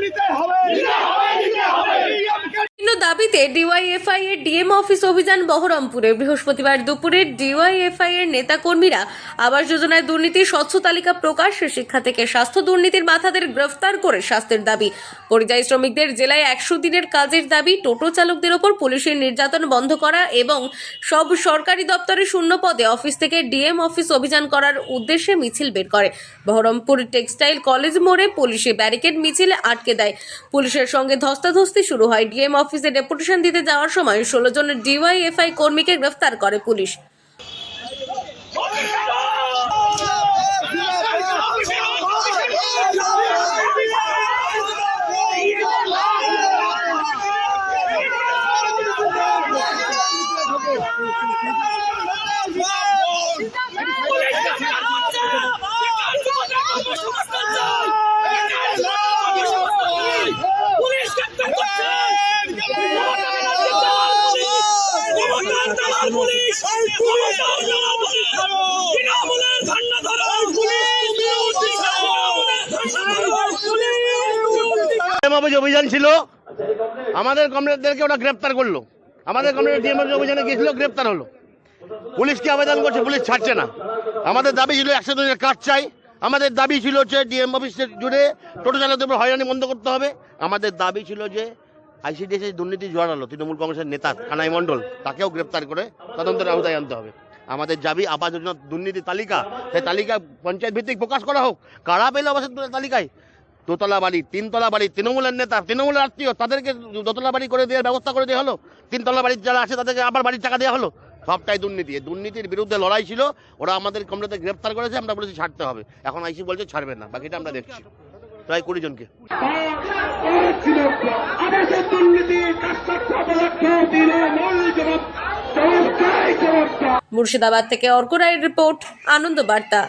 नीते हवे দাবিতে ডিওয়াইএফআই এর ডিএম অফিস অভিযান বহরমপুরে। বৃহস্পতিবার দুপুরে ডিওয়াইএফআই এর নেতাকর্মীরা আবাস যোজনায় দুর্নীতি স্বচ্ছ তালিকা প্রকাশ শিক্ষা থেকে স্বাস্থ্য দুর্নীতির মাথাদের গ্রেফতার করে স্বাস্থ্যের দাবি। পরিযায়ী শ্রমিকদের জেলায় একশো দিনের কাজের দাবি, টোটো চালকদের ওপর পুলিশের নির্যাতন বন্ধ করা এবং সব সরকারি দপ্তরে শূন্য পদে অফিস থেকে ডিএম অফিস অভিযান করার উদ্দেশ্যে মিছিল বের করে। বহরমপুর টেক্সটাইল কলেজ মোড়ে পুলিশে ব্যারিকেড মিছিল আটকে দেয়। পুলিশের সঙ্গে ধস্তাধস্তি শুরু হয়। ডিএম অফিসের অফিসে ডেপুটেশন দিতে যাওয়ার সময় ষোলো জন ডিওয়াইএফআই কর্মীকে গ্রেফতার করে পুলিশ। অভিযান ছিল। আমাদের কমরেডদেরকে ওরা গ্রেপ্তার করল। আমাদের কমরেড ডিএমঅফিস অভিযানে গিয়েছিল, গ্রেপ্তার হলো। পুলিশকে আবেদন করছে, পুলিশ ছাড়ছে না। আমাদের দাবি ছিল একশো দিনের কাজ চাই। আমাদের দাবি ছিল হচ্ছে ডিএম অফিসের জুড়ে টোটো চালকদের উপর হয়রানি বন্ধ করতে হবে। আমাদের দাবি ছিল যে আইসিডিএস দুর্নীতি জড়ালো তৃণমূল কংগ্রেসের নেতা কানাই মণ্ডল, তাকেও গ্রেপ্তার করে তদন্তের আওতায় আনতে হবে। আমাদের দাবি, আবাস যোজনা দুর্নীতি তালিকা, সেই তালিকা পঞ্চায়েত ভিত্তিক প্রকাশ করা হোক। কারা পেলে আবাসের তালিকায়? দোতলা বাড়ি তিনতলা বাড়ি তৃণমূলের নেতা, তৃণমূলের আত্মীয়, তাদেরকে দোতলা বাড়ি করে দেওয়ার ব্যবস্থা করে দেওয়া হলো? তিনতলা বাড়ির যারা আছে, তাদেরকে আবার বাড়ির টাকা দেওয়া হলো? সবটাই দুর্নীতি। দুর্নীতির বিরুদ্ধে লড়াই ছিল, ওরা আমাদের কমরেদের গ্রেপ্তার করেছে, আমরা বলেছি ছাড়তে হবে। এখন আইসি বলছে ছাড়বে না, বাকিটা আমরা দেখছি। প্রায় কুড়ি জনকে। মুর্শিদাবাদ থেকে অর্ক রিপোর্ট আনন্দ বার্তা।